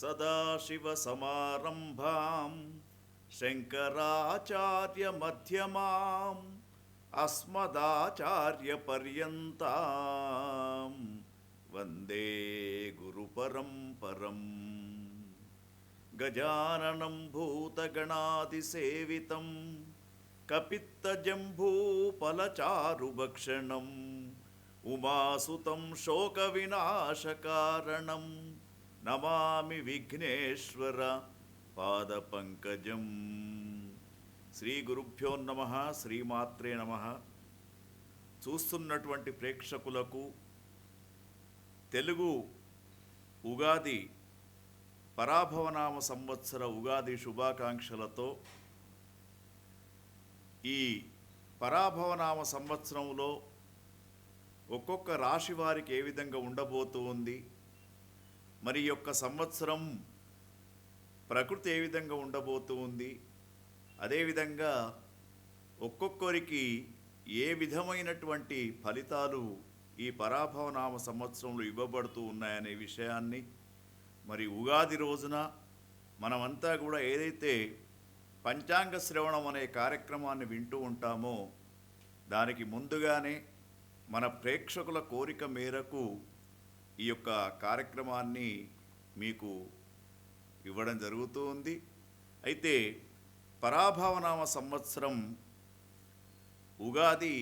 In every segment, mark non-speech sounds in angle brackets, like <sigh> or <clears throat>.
सदाशिवसमारम्भां शङ्कराचार्यमध्यमाम् अस्मदाचार्यपर्यन्तां वन्दे गुरुपरम्परम् गजाननं भूतगणादिसेवितं कपित्तजम्बूफलचारुभक्षणम् उमासुतं शोकविनाशकारणं నమామి విఘ్నేశ్వర పాదపంకజం శ్రీ గురుభ్యో నమ శ్రీమాత్రే నమ. చూస్తున్నటువంటి ప్రేక్షకులకు తెలుగు ఉగాది పరాభవనామ సంవత్సర ఉగాది శుభాకాంక్షలతో ఈ పరాభవనామ సంవత్సరంలో ఒక్కొక్క రాశి వారికి ఏ విధంగా ఉండబోతూ ఉంది? మరి యొక్క సంవత్సరం ప్రకృతి ఏ విధంగా ఉండబోతూ ఉంది? అదేవిధంగా ఒక్కొక్కరికి ఏ విధమైనటువంటి ఫలితాలు ఈ పరాభవనామ సంవత్సరంలో ఇవ్వబడుతూ ఉన్నాయనే విషయాన్ని మరి ఉగాది రోజున మనమంతా కూడా ఏదైతే పంచాంగ శ్రవణం అనే కార్యక్రమాన్ని వింటూ ఉంటామో దానికి ముందుగానే మన ప్రేక్షకుల కోరిక మేరకు ఈ యొక్క కార్యక్రమాన్ని మీకు ఇవ్వడం జరుగుతూ ఉంది. అయితే పరాభవనామ సంవత్సరం ఉగాది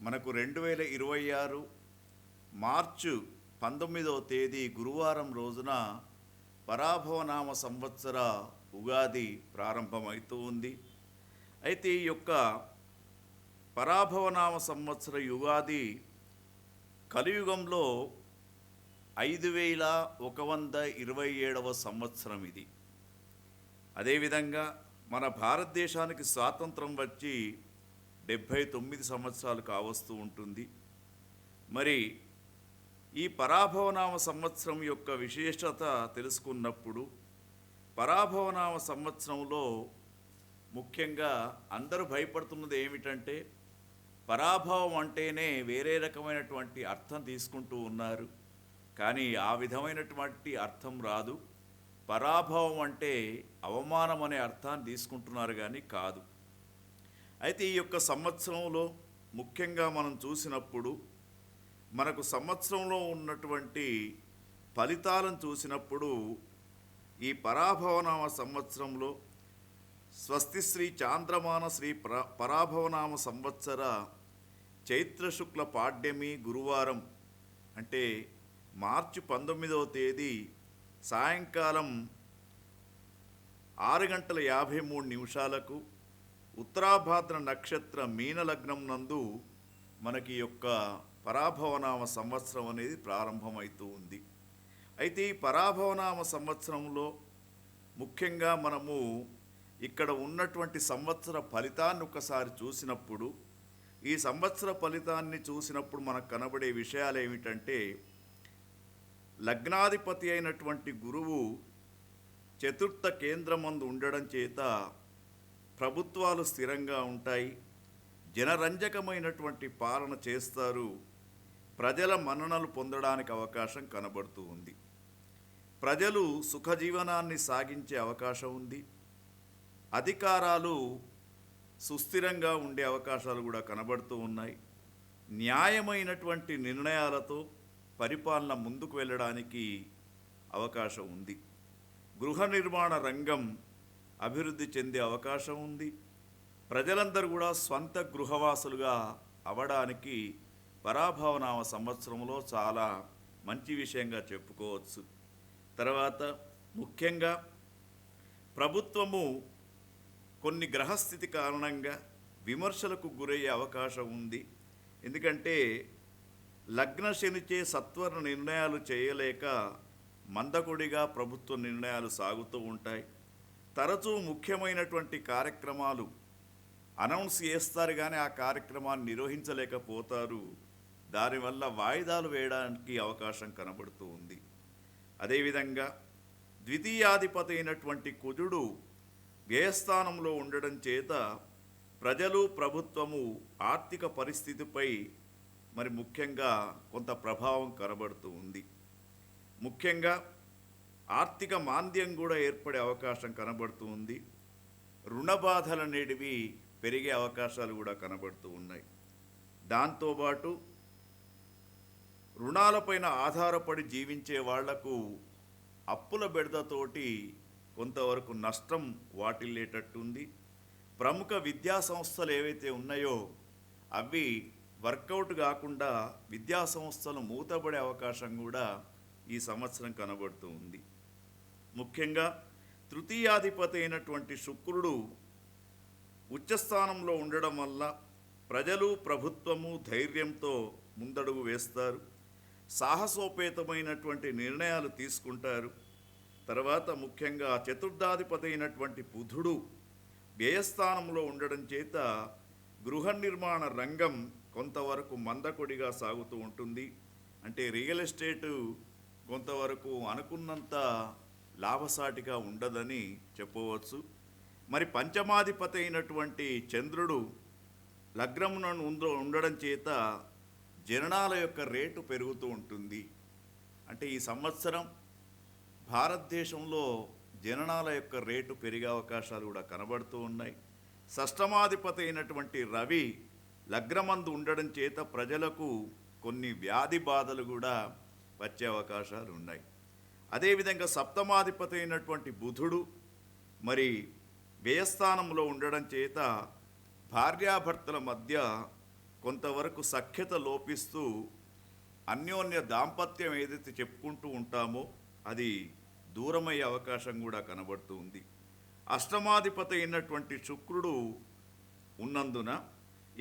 మనకు రెండు వేల ఇరవై ఆరు మార్చు పంతొమ్మిదవ తేదీ గురువారం రోజున పరాభవనామ సంవత్సర ఉగాది ప్రారంభమవుతూ ఉంది. అయితే ఈ యొక్క పరాభవనామ సంవత్సర యుగాది కలియుగంలో ఐదు వేల ఒక వంద ఇరవై ఏడవ సంవత్సరం ఇది. అదేవిధంగా మన భారతదేశానికి స్వాతంత్రం వచ్చి డెబ్భై తొమ్మిది సంవత్సరాలు కావస్తూ ఉంటుంది. మరి ఈ పరాభవనామ సంవత్సరం యొక్క విశేషత తెలుసుకున్నప్పుడు పరాభవనామ సంవత్సరంలో ముఖ్యంగా అందరూ భయపడుతున్నది ఏమిటంటే పరాభవం అంటేనే వేరే రకమైనటువంటి అర్థం తీసుకుంటూ ఉన్నారు. కానీ ఆ విధమైనటువంటి అర్థం రాదు. పరాభవం అంటే అవమానం అనే అర్థాన్ని తీసుకుంటున్నారు కానీ కాదు. అయితే ఈ యొక్క సంవత్సరంలో ముఖ్యంగా మనం చూసినప్పుడు మనకు సంవత్సరంలో ఉన్నటువంటి ఫలితాలను చూసినప్పుడు ఈ పరాభవనామ సంవత్సరంలో స్వస్తి శ్రీ చాంద్రమాన శ్రీ పరాభవనామ సంవత్సర చైత్రశుక్ల పాడ్యమి గురువారం అంటే మార్చి పంతొమ్మిదవ తేదీ సాయంకాలం ఆరు గంటల యాభై మూడు నిమిషాలకు ఉత్తరాభాద్ర నక్షత్ర మీన లగ్నం నందు మనకి యొక్క పరాభవనామ సంవత్సరం అనేది ప్రారంభమవుతూ ఉంది. అయితే ఈ పరాభవనామ సంవత్సరంలో ముఖ్యంగా మనము ఇక్కడ ఉన్నటువంటి సంవత్సర ఫలితాన్ని ఒకసారి చూసినప్పుడు ఈ సంవత్సర ఫలితాన్ని చూసినప్పుడు మనకు కనబడే విషయాలు ఏమిటంటే లగ్నాధిపతి అయినటువంటి గురువు చతుర్థ కేంద్రమందు ఉండడం చేత ప్రభుత్వాలు స్థిరంగా ఉంటాయి. జనరంజకమైనటువంటి పాలన చేస్తారు. ప్రజల మన్ననలు పొందడానికి అవకాశం కనబడుతూ ఉంది. ప్రజలు సుఖజీవనాన్ని సాగించే అవకాశం ఉంది. అధికారాలు సుస్థిరంగా ఉండే అవకాశాలు కూడా కనబడుతూ ఉన్నాయి. న్యాయమైనటువంటి నిర్ణయాలతో పరిపాలన ముందుకు వెళ్ళడానికి అవకాశం ఉంది. గృహ నిర్మాణ రంగం అభివృద్ధి చెందే అవకాశం ఉంది. ప్రజలందరూ కూడా స్వంత గృహవాసులుగా అవడానికి పరాభవనామ సంవత్సరంలో చాలా మంచి విషయంగా చెప్పుకోవచ్చు. తర్వాత ముఖ్యంగా ప్రభుత్వము కొన్ని గ్రహస్థితి కారణంగా విమర్శలకు గురయ్యే అవకాశం ఉంది. ఎందుకంటే లగ్న శనిచే సత్వర నిర్ణయాలు చేయలేక మందకొడిగా ప్రభుత్వ నిర్ణయాలు సాగుతూ ఉంటాయి. తరచూ ముఖ్యమైనటువంటి కార్యక్రమాలు అనౌన్స్ చేస్తారు కానీ ఆ కార్యక్రమాన్ని నిర్వహించలేకపోతారు. దానివల్ల వాయిదాలు వేయడానికి అవకాశం కనబడుతూ ఉంది. అదేవిధంగా ద్వితీయాధిపతి అయినటువంటి కుజుడు వ్యయస్థానంలో ఉండడం చేత ప్రజలు ప్రభుత్వము ఆర్థిక పరిస్థితిపై మరి ముఖ్యంగా కొంత ప్రభావం కనబడుతూ ఉంది. ముఖ్యంగా ఆర్థిక మాంద్యం కూడా ఏర్పడే అవకాశం కనబడుతూ ఉంది. రుణ బాధలు అనేటివి పెరిగే అవకాశాలు కూడా కనబడుతూ ఉన్నాయి. దాంతోపాటు రుణాలపైన ఆధారపడి జీవించే వాళ్ళకు అప్పుల బెడదతోటి కొంతవరకు నష్టం వాటిల్లేటట్టుంది. ప్రముఖ విద్యా సంస్థలు ఏవైతే ఉన్నాయో అవి వర్కౌట్ కాకుండా విద్యా సంస్థలు మూతపడే అవకాశం కూడా ఈ సంవత్సరం కనబడుతూ ఉంది. ముఖ్యంగా తృతీయాధిపతి అయినటువంటి శుక్రుడు ఉచ్చస్థానంలో ఉండడం వల్ల ప్రజలు ప్రభుత్వము ధైర్యంతో ముందడుగు వేస్తారు. సాహసోపేతమైనటువంటి నిర్ణయాలు తీసుకుంటారు. తర్వాత ముఖ్యంగా చతుర్థాధిపతి అయినటువంటి బుధుడు వ్యయస్థానంలో ఉండడం చేత గృహ నిర్మాణ రంగం కొంతవరకు మందకొడిగా సాగుతూ ఉంటుంది. అంటే రియల్ ఎస్టేటు కొంతవరకు అనుకున్నంత లాభసాటిగా ఉండదని చెప్పవచ్చు. మరి పంచమాధిపతి అయినటువంటి చంద్రుడు లగ్నమున ఉండడం చేత జననాల యొక్క రేటు పెరుగుతూ ఉంటుంది. అంటే ఈ సంవత్సరం భారతదేశంలో జననాల యొక్క రేటు పెరిగే అవకాశాలు కూడా కనబడుతూ ఉన్నాయి. షష్టమాధిపతి అయినటువంటి రవి లగ్నమందు ఉండడం చేత ప్రజలకు కొన్ని వ్యాధి బాధలు కూడా వచ్చే అవకాశాలు ఉన్నాయి. అదేవిధంగా సప్తమాధిపతి అయినటువంటి బుధుడు మరి వ్యయస్థానంలో ఉండడం చేత భార్యాభర్తల మధ్య కొంతవరకు సఖ్యత లోపిస్తూ అన్యోన్య దాంపత్యం ఏదైతే చెప్పుకుంటూ ఉంటామో అది దూరమయ్యే అవకాశం కూడా కనబడుతూ ఉంది. అష్టమాధిపతి అయినటువంటి శుక్రుడు ఉన్నందున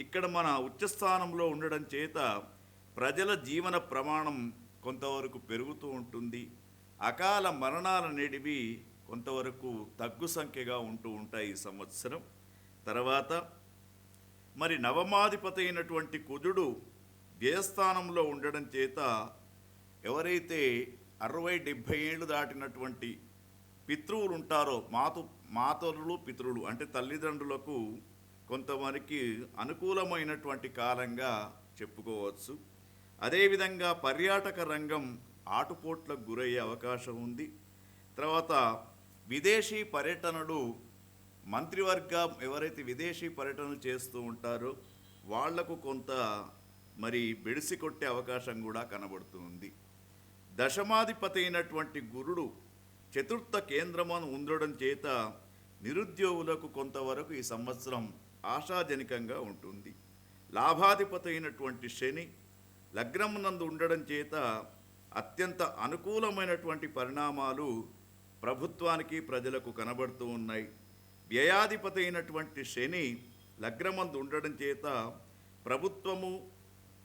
ఇక్కడ మన ఉచ్చస్థానంలో ఉండడం చేత ప్రజల జీవన ప్రమాణం కొంతవరకు పెరుగుతూ ఉంటుంది. అకాల మరణాల అనేటివి కొంతవరకు తగ్గు సంఖ్యగా ఉంటూ ఉంటాయి ఈ సంవత్సరం. తర్వాత మరి నవమాధిపతి అయినటువంటి కుజుడు వ్యయస్థానంలో ఉండడం చేత ఎవరైతే అరవై డెబ్భై ఏళ్ళు దాటినటువంటి పితృవులు ఉంటారో మాతు మాతరులు పితృలు అంటే తల్లిదండ్రులకు కొంతమందికి అనుకూలమైనటువంటి కాలంగా చెప్పుకోవచ్చు. అదేవిధంగా పర్యాటక రంగం ఆటుపోట్లకు గురయ్యే అవకాశం ఉంది. తర్వాత విదేశీ పర్యటనలు మంత్రివర్గం ఎవరైతే విదేశీ పర్యటనలు చేస్తూ ఉంటారో వాళ్ళకు కొంత మరి బెడిసి కొట్టే అవకాశం కూడా కనబడుతుంది. దశమాధిపతి అయినటువంటి గురుడు చతుర్థ కేంద్రమును ఉండడం చేత నిరుద్యోగులకు కొంతవరకు ఈ సంవత్సరం ఆశాజనకంగా ఉంటుంది. లాభాధిపతి అయినటువంటి శని లగ్నమునందు ఉండడం చేత అత్యంత అనుకూలమైనటువంటి పరిణామాలు ప్రభుత్వానికి ప్రజలకు కనబడుతూ ఉన్నాయి. వ్యయాధిపతి అయినటువంటి శని లగ్నమందు ఉండడం చేత ప్రభుత్వము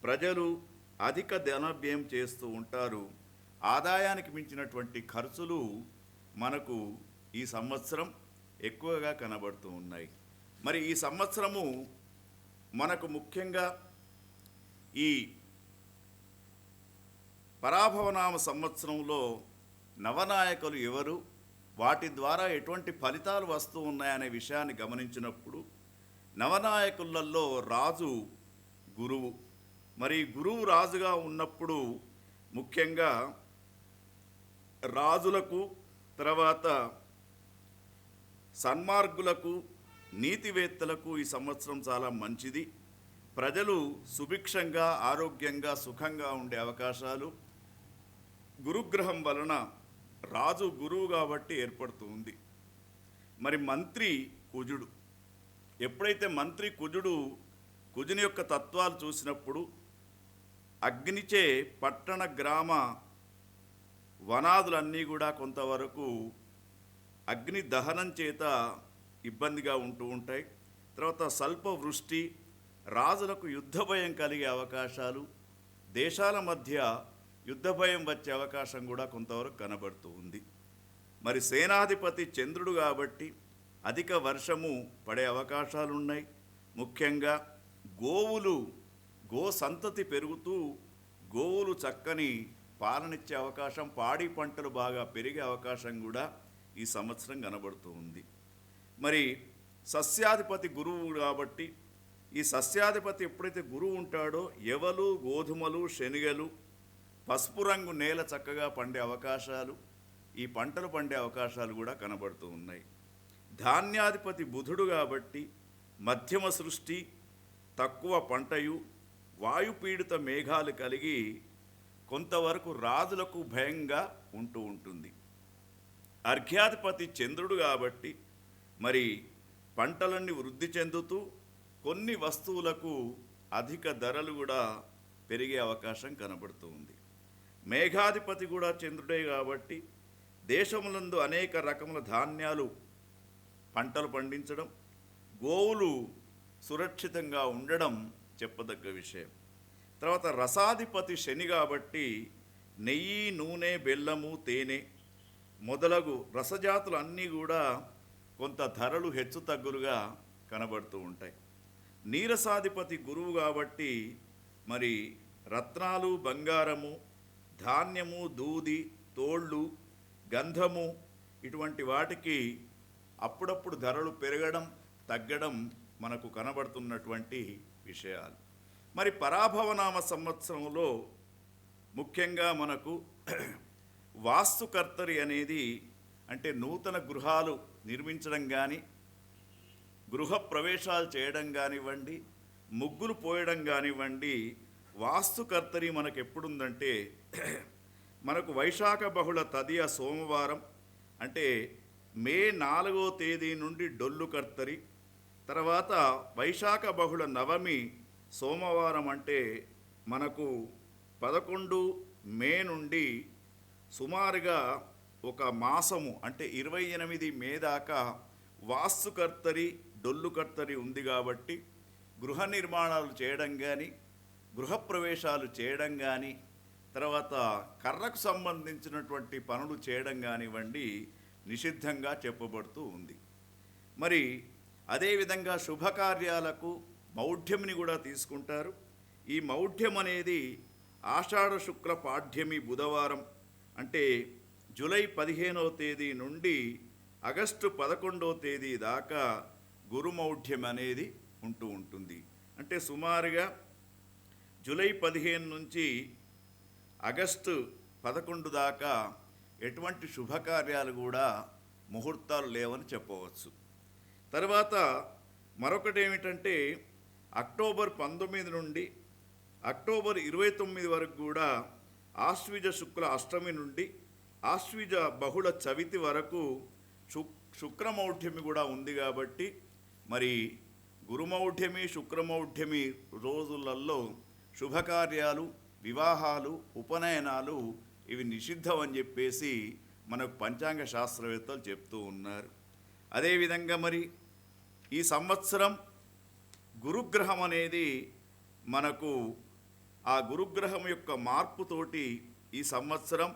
ప్రజలు అధిక ధనవ్యయం చేస్తూ ఉంటారు. ఆదాయానికి మించినటువంటి ఖర్చులు మనకు ఈ సంవత్సరం ఎక్కువగా కనబడుతూ ఉన్నాయి. మరి ఈ సంవత్సరము మనకు ముఖ్యంగా ఈ పరాభవనామ సంవత్సరంలో నవనాయకులు ఎవరు వాటి ద్వారా ఎటువంటి ఫలితాలు వస్తూ ఉన్నాయనే విషయాన్ని గమనించినప్పుడు నవనాయకులలో రాజు గురువు. మరి గురువు రాజుగా ఉన్నప్పుడు ముఖ్యంగా రాజులకు తర్వాత సన్మార్గులకు నీతివేత్తలకు ఈ సంవత్సరం చాలా మంచిది. ప్రజలు సుభిక్షంగా ఆరోగ్యంగా సుఖంగా ఉండే అవకాశాలు గురుగ్రహం వలన రాజు గురువు కాబట్టి ఏర్పడుతూ ఉంది. మరి మంత్రి కుజుడు ఎప్పుడైతే మంత్రి కుజుడు కుజుని యొక్క తత్వాలు చూసినప్పుడు అగ్నిచే పట్టణ గ్రామ వనాదులన్నీ కూడా కొంతవరకు అగ్ని దహనం చేత ఇబ్బందిగా ఉంటూ ఉంటాయి. తర్వాత స్వల్ప వృష్టి రాజులకు యుద్ధ భయం కలిగే అవకాశాలు దేశాల మధ్య యుద్ధ భయం వచ్చే అవకాశం కూడా కొంతవరకు కనబడుతూ ఉంది. మరి సేనాధిపతి చంద్రుడు కాబట్టి అధిక వర్షము పడే అవకాశాలు ఉన్నాయి ముఖ్యంగా గోవులు గో సంతతి పెరుగుతూ గోవులు చక్కని పాలనిచ్చే అవకాశం పాడి పంటలు బాగా పెరిగే అవకాశం కూడా ఈ సంవత్సరం కనబడుతూ ఉంది. మరి సస్యాధిపతి గురువు కాబట్టి ఈ సస్యాధిపతి ఎప్పుడైతే గురువు ఉంటాడో ఎవలు గోధుమలు శనగలు పసుపు రంగు నేల చక్కగా పండే అవకాశాలు ఈ పంటలు పండే అవకాశాలు కూడా కనబడుతూ ఉన్నాయి. ధాన్యాధిపతి బుధుడు కాబట్టి మధ్యమ సృష్టి తక్కువ పంటయు వాయుపీడిత మేఘాలు కలిగి కొంతవరకు రాజులకు భయంగా ఉంటూ ఉంటుంది. అర్ఘ్యాధిపతి చంద్రుడు కాబట్టి మరి పంటలన్నీ వృద్ధి చెందుతూ కొన్ని వస్తువులకు అధిక ధరలు కూడా పెరిగే అవకాశం కనబడుతూ ఉంది. మేఘాధిపతి కూడా చంద్రుడే కాబట్టి దేశములందు అనేక రకముల ధాన్యాలు పంటలు పండించడం గోవులు సురక్షితంగా ఉండడం చెప్పదగ్గ విషయం. తర్వాత రసాధిపతి శని కాబట్టి నెయ్యి నూనె బెల్లము తేనె మొదలగు రసజాతులు అన్నీ కూడా కొంత ధరలు హెచ్చు తగ్గులుగా కనబడుతూ ఉంటాయి. నీరసాధిపతి గురువు కాబట్టి మరి రత్నాలు బంగారము ధాన్యము దూది తోళ్ళు గంధము ఇటువంటి వాటికి అప్పుడప్పుడు ధరలు పెరగడం తగ్గడం మనకు కనబడుతున్నటువంటి విషయాలు. మరి పరాభవనామ సంవత్సరంలో ముఖ్యంగా మనకు వాస్తుకర్తరి అనేది అంటే నూతన గృహాలు నిర్మించడం కానీ గృహ ప్రవేశాలు చేయడం కానివ్వండి ముగ్గులు పోయడం కానివ్వండి వాస్తుకర్తని మనకు ఎప్పుడుందంటే <clears throat> మనకు వైశాఖ బహుళ తదియ సోమవారం అంటే మే నాలుగో తేదీ నుండి డొల్లు కర్తరి తర్వాత వైశాఖ బహుళ నవమి సోమవారం అంటే మనకు పదకొండు మే నుండి సుమారుగా ఒక మాసము అంటే ఇరవై ఎనిమిది మే దాకా వాస్తుకర్తరి డొల్లుకర్తరి ఉంది కాబట్టి గృహ నిర్మాణాలు చేయడం కానీ గృహప్రవేశాలు చేయడం కానీ తర్వాత కర్రకు సంబంధించినటువంటి పనులు చేయడం కానివ్వండి నిషిద్ధంగా చెప్పబడుతూ ఉంది. మరి అదేవిధంగా శుభకార్యాలకు మౌఢ్యంని కూడా తీసుకుంటారు. ఈ మౌఢ్యం అనేది ఆషాఢ శుక్ల పాఠ్యమి బుధవారం అంటే జూలై పదిహేనవ తేదీ నుండి ఆగస్టు పదకొండవ తేదీ దాకా గురుమౌఢ్యం అనేది ఉంటూ ఉంటుంది. అంటే సుమారుగా జూలై పదిహేను నుంచి ఆగస్టు పదకొండు దాకా ఎటువంటి శుభకార్యాలు కూడా ముహూర్తాలు లేవని చెప్పవచ్చు. తర్వాత మరొకటి ఏమిటంటే అక్టోబర్ పంతొమ్మిది నుండి అక్టోబర్ ఇరవై తొమ్మిది వరకు కూడా ఆశ్విజ శుక్ల అష్టమి నుండి ఆశ్విజ బహుళ చవితి వరకు శుక్రమౌఢ్యమి కూడా ఉంది కాబట్టి మరి గురుమౌఢ్యమి శుక్రమౌఢ్యమి రోజులలో శుభకార్యాలు వివాహాలు ఉపనయనాలు ఇవి నిషిద్ధం అని చెప్పేసి మనకు పంచాంగ శాస్త్రవేత్తలు చెప్తూ ఉన్నారు. అదేవిధంగా మరి ఈ సంవత్సరం గురుగ్రహం అనేది మనకు ఆ గురుగ్రహం యొక్క మార్పుతోటి ఈ సంవత్సరం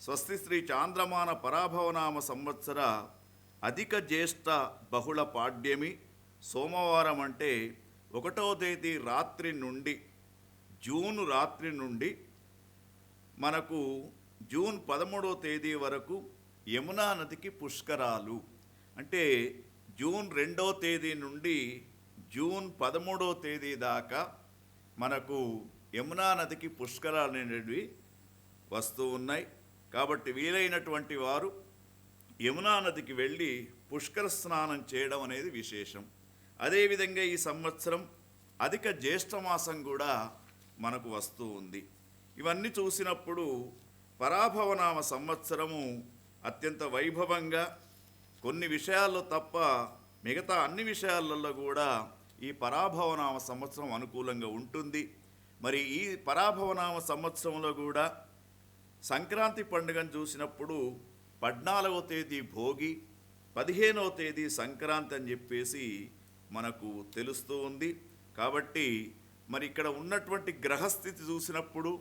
స్వస్తి శ్రీ చాంద్రమాన పరాభవనామ సంవత్సర అధిక జ్యేష్ఠ బహుళ పాడ్యమి సోమవారం అంటే ఒకటో తేదీ రాత్రి నుండి జూన్ రాత్రి నుండి మనకు జూన్ పదమూడవ తేదీ వరకు యమునా నదికి పుష్కరాలు. అంటే జూన్ రెండో తేదీ నుండి జూన్ పదమూడో తేదీ దాకా మనకు యమునా నదికి పుష్కరాలు అనేటివి వస్తూ ఉన్నాయి. కాబట్టి వీలైనటువంటి వారు యమునా నదికి వెళ్ళి పుష్కర స్నానం చేయడం అనేది విశేషం. అదేవిధంగా ఈ సంవత్సరం అధిక జ్యేష్ఠమాసం కూడా మనకు వస్తూ ఉంది. ఇవన్నీ చూసినప్పుడు పరాభవనామ సంవత్సరము అత్యంత వైభవంగా కొన్ని విషయాల్లో తప్ప మిగతా అన్ని విషయాలలో కూడా ఈ పరాభవనామ సంవత్సరం అనుకూలంగా ఉంటుంది. మరి ఈ పరాభవనామ సంవత్సరంలో కూడా సంక్రాంతి పండుగను చూసినప్పుడు పద్నాలుగవ తేదీ భోగి పదిహేనవ తేదీ సంక్రాంతి అని చెప్పేసి మనకు తెలుస్తూ ఉంది. కాబట్టి మరి ఇక్కడ ఉన్నటువంటి గ్రహస్థితి చూసినప్పుడు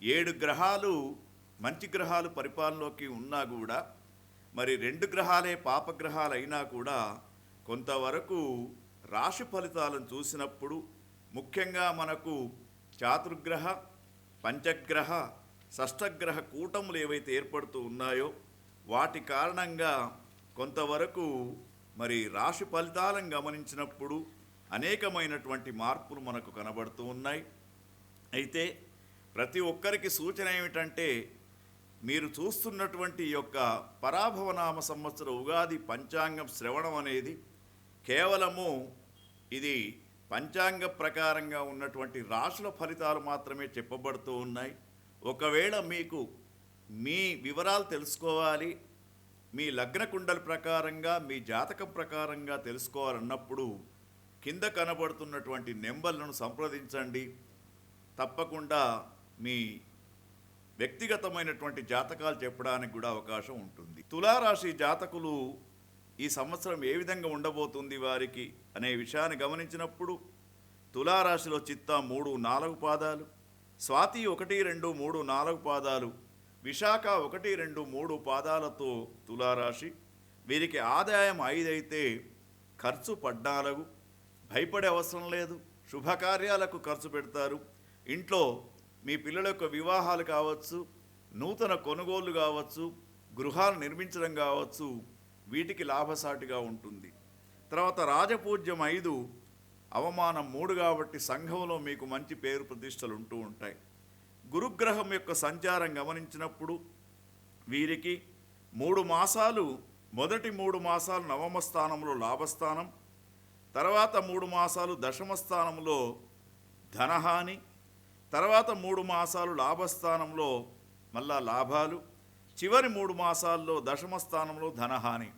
ఏడు గ్రహాలు మంచి గ్రహాలు పరిపాలనలోకి ఉన్నా కూడా మరి రెండు గ్రహాలే పాపగ్రహాలు అయినా కూడా కొంతవరకు రాశి ఫలితాలను చూసినప్పుడు ముఖ్యంగా మనకు చాతుర్గ్రహ పంచగ్రహ షష్టగ్రహ కూటములు ఏవైతే ఏర్పడుతూ ఉన్నాయో వాటి కారణంగా కొంతవరకు మరి రాశి ఫలితాలను గమనించినప్పుడు అనేకమైనటువంటి మార్పులు మనకు కనబడుతూ ఉన్నాయి. అయితే ప్రతి ఒక్కరికి సూచన ఏమిటంటే మీరు చూస్తున్నటువంటి యొక్క పరాభవనామ సంవత్సర ఉగాది పంచాంగం శ్రవణం అనేది కేవలము ఇది పంచాంగ ప్రకారంగా ఉన్నటువంటి రాశుల ఫలితాలు మాత్రమే చెప్పబడుతూ ఉన్నాయి. ఒకవేళ మీకు మీ వివరాలు తెలుసుకోవాలి మీ లగ్న కుండల ప్రకారంగా మీ జాతకం ప్రకారంగా తెలుసుకోవాలన్నప్పుడు కింద కనబడుతున్నటువంటి నెంబర్లను సంప్రదించండి. తప్పకుండా మీ వ్యక్తిగతమైనటువంటి జాతకాలు చెప్పడానికి కూడా అవకాశం ఉంటుంది. తులారాశి జాతకులు ఈ సంవత్సరం ఏ విధంగా ఉండబోతుంది వారికి అనే విషయాన్ని గమనించినప్పుడు తులారాశిలో చిత్త మూడు నాలుగు పాదాలు. స్వాతి ఒకటి రెండు మూడు నాలుగు పాదాలు విశాఖ ఒకటి రెండు మూడు పాదాలతో తులారాశి. వీరికి ఆదాయం ఐదైతే ఖర్చు పద్నాలుగు. భయపడే అవసరం లేదు. శుభకార్యాలకు ఖర్చు పెడతారు. ఇంట్లో మీ పిల్లల యొక్క వివాహాలు కావచ్చు నూతన కొనుగోళ్ళు కావచ్చు గృహాలు నిర్మించడం కావచ్చు వీటికి లాభసాటిగా ఉంటుంది. తర్వాత రాజపూజ్యం ఐదు అవమానం మూడు కాబట్టి సంఘంలో మీకు మంచి పేరు ప్రతిష్టలు ఉంటూ ఉంటాయి. గురుగ్రహం యొక్క సంచారం గమనించినప్పుడు వీరికి మూడు మాసాలు మొదటి మూడు మాసాలు నవమ స్థానంలో లాభస్థానం తర్వాత మూడు మాసాలు దశమ స్థానంలో ధనహాని తర్వాత మూడు మాసాలు లాభస్థానంలో మళ్ళా లాభాలు చివరి మూడు మాసాల్లో దశమ స్థానంలో ధనహాని.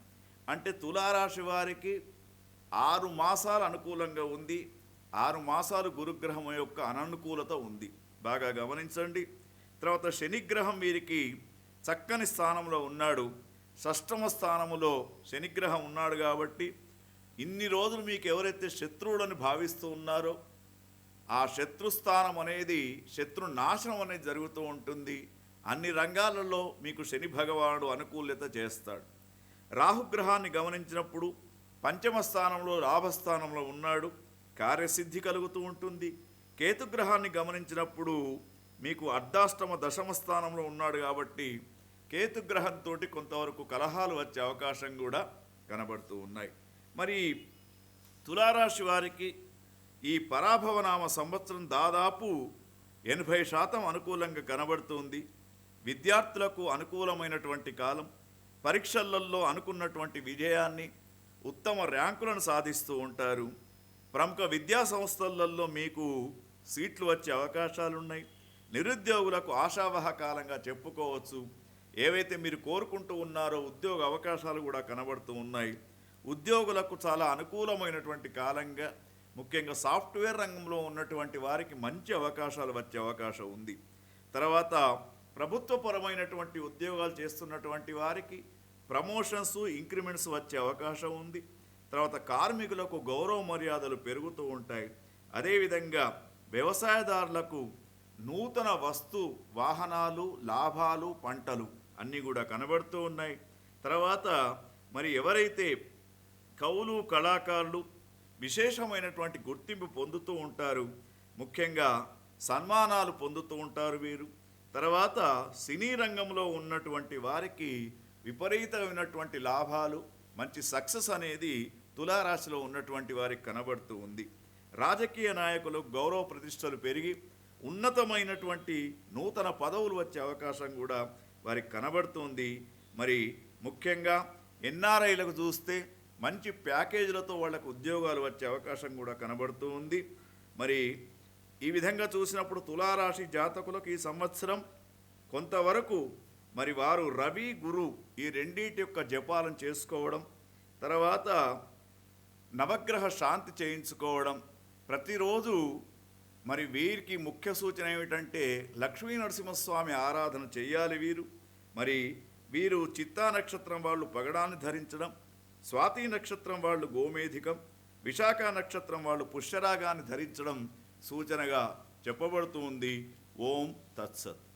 అంటే తులారాశి వారికి ఆరు మాసాలు అనుకూలంగా ఉంది. ఆరు మాసాలు గురుగ్రహం యొక్క అననుకూలత ఉంది. బాగా గమనించండి. తర్వాత శనిగ్రహం వీరికి చక్కని స్థానంలో ఉన్నాడు. షష్టమ స్థానములో శనిగ్రహం ఉన్నాడు కాబట్టి ఇన్ని రోజులు మీకు ఎవరైతే శత్రువులని భావిస్తూ ఉన్నారో ఆ శత్రుస్థానం అనేది శత్రు నాశనం అనేది జరుగుతూ ఉంటుంది. అన్ని రంగాలలో మీకు శని భగవానుడు అనుకూల్యత చేస్తాడు. రాహుగ్రహాన్ని గమనించినప్పుడు పంచమ స్థానంలో లాభస్థానంలో ఉన్నాడు. కార్యసిద్ధి కలుగుతూ ఉంటుంది. కేతుగ్రహాన్ని గమనించినప్పుడు మీకు అర్ధాష్టమ దశమ స్థానంలో ఉన్నాడు కాబట్టి కేతుగ్రహంతో కొంతవరకు కలహాలు వచ్చే అవకాశం కూడా కనబడుతూ ఉన్నాయి. మరి తులారాశి వారికి ఈ పరాభవనామ సంవత్సరం దాదాపు ఎనభై శాతం అనుకూలంగా కనబడుతుంది. విద్యార్థులకు అనుకూలమైనటువంటి కాలం పరీక్షలలో అనుకున్నటువంటి విజయాన్ని ఉత్తమ ర్యాంకులను సాధిస్తూ ఉంటారు. ప్రముఖ విద్యా సంస్థలలో మీకు సీట్లు వచ్చే అవకాశాలు ఉన్నాయి నిరుద్యోగులకు ఆశావహ కాలంగా చెప్పుకోవచ్చు. ఏవైతే మీరు కోరుకుంటూ ఉన్నారో ఉద్యోగ అవకాశాలు కూడా కనబడుతూ ఉన్నాయి. ఉద్యోగులకు చాలా అనుకూలమైనటువంటి కాలంగా ముఖ్యంగా సాఫ్ట్వేర్ రంగంలో ఉన్నటువంటి వారికి మంచి అవకాశాలు వచ్చే అవకాశం ఉంది. తర్వాత ప్రభుత్వపరమైనటువంటి ఉద్యోగాలు చేస్తున్నటువంటి వారికి ప్రమోషన్స్ ఇంక్రిమెంట్స్ వచ్చే అవకాశం ఉంది. తర్వాత కార్మికులకు గౌరవ మర్యాదలు పెరుగుతూ ఉంటాయి. అదేవిధంగా వ్యవసాయదారులకు నూతన వస్తు వాహనాలు లాభాలు పంటలు అన్నీ కూడా కనబడుతూ ఉన్నాయి. తర్వాత మరి ఎవరైతే కవులు కళాకారులు విశేషమైనటువంటి గుర్తింపు పొందుతూ ఉంటారు ముఖ్యంగా సన్మానాలు పొందుతూ ఉంటారు వీరు. తర్వాత సినీ రంగంలో ఉన్నటువంటి వారికి విపరీతమైనటువంటి లాభాలు మంచి సక్సెస్ అనేది తులారాశిలో ఉన్నటువంటి వారికి కనబడుతూ ఉంది. రాజకీయ నాయకులు గౌరవ ప్రతిష్టలు పెరిగి ఉన్నతమైనటువంటి నూతన పదవులు వచ్చే అవకాశం కూడా వారికి కనబడుతుంది. మరి ముఖ్యంగా ఎన్ఆర్ఐలకు చూస్తే మంచి ప్యాకేజీలతో వాళ్ళకు ఉద్యోగాలు వచ్చే అవకాశం కూడా కనబడుతూ ఉంది. మరి ఈ విధంగా చూసినప్పుడు తులారాశి జాతకులకు ఈ సంవత్సరం కొంతవరకు మరి వారు రవి గురు ఈ రెండింటి యొక్క జపాలను చేసుకోవడం తర్వాత నవగ్రహ శాంతి చేయించుకోవడం. ప్రతిరోజు మరి వీరికి ముఖ్య సూచన ఏమిటంటే లక్ష్మీ నరసింహస్వామి ఆరాధన చేయాలి వీరు. మరి వీరు చిత్తా నక్షత్రం వాళ్ళు పగడాన్ని ధరించడం స్వాతి నక్షత్రం వాళ్ళు గోమేధికం విశాఖ నక్షత్రం వాళ్ళు పుష్యరాగాన్ని ధరించడం సూచనగా చెప్పబడుతూ ఉంది. ఓం తత్సత్.